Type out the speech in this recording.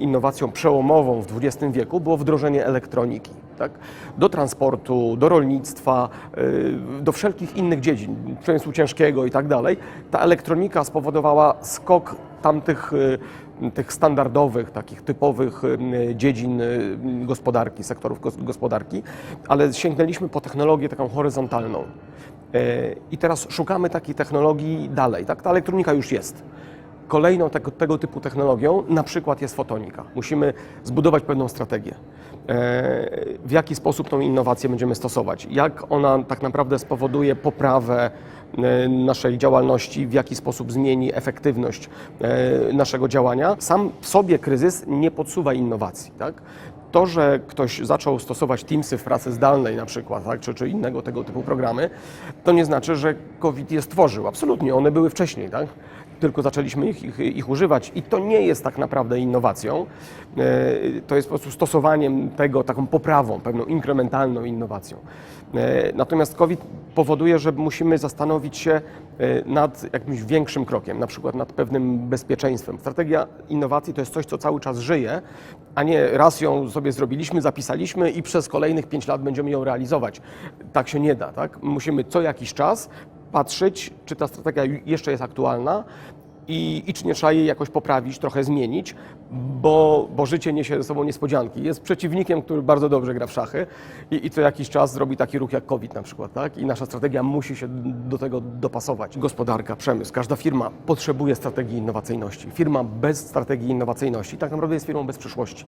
Innowacją przełomową w XX wieku było wdrożenie elektroniki. Tak? Do transportu, do rolnictwa, yy, do wszelkich innych dziedzin, przemysłu ciężkiego i tak dalej. Ta elektronika spowodowała skok tamtych yy, tych standardowych, takich typowych yy, dziedzin gospodarki, sektorów gos- gospodarki, ale sięgnęliśmy po technologię taką horyzontalną. I teraz szukamy takiej technologii dalej. Tak? Ta elektronika już jest. Kolejną tego, tego typu technologią na przykład jest fotonika. Musimy zbudować pewną strategię. E, W jaki sposób tą innowację będziemy stosować? Jak ona tak naprawdę spowoduje poprawę e, naszej działalności, w jaki sposób zmieni efektywność e, naszego działania? Sam w sobie kryzys nie podsuwa innowacji. Tak? To, że ktoś zaczął stosować Teamsy w pracy zdalnej na przykład, tak, czy, czy innego tego typu programy, to nie znaczy, że COVID je stworzył. Absolutnie, one były wcześniej, tak? Tylko zaczęliśmy ich, ich, ich używać i to nie jest tak naprawdę innowacją. E, To jest po prostu stosowaniem tego, taką poprawą, pewną inkrementalną innowacją. E, Natomiast COVID powoduje, że musimy zastanowić się e, nad jakimś większym krokiem, na przykład nad pewnym bezpieczeństwem. Strategia innowacji to jest coś, co cały czas żyje, a nie raz ją sobie zrobiliśmy, zapisaliśmy i przez kolejnych pięć lat będziemy ją realizować. Tak się nie da. Tak? Musimy co jakiś czas patrzeć, czy ta strategia jeszcze jest aktualna i, i czy nie trzeba jej jakoś poprawić, trochę zmienić, bo, bo życie niesie ze sobą niespodzianki. Jest przeciwnikiem, który bardzo dobrze gra w szachy i, i co jakiś czas zrobi taki ruch jak COVID na przykład, tak? I nasza strategia musi się do tego dopasować. Gospodarka, przemysł, każda firma potrzebuje strategii innowacyjności. Firma bez strategii innowacyjności tak naprawdę jest firmą bez przyszłości.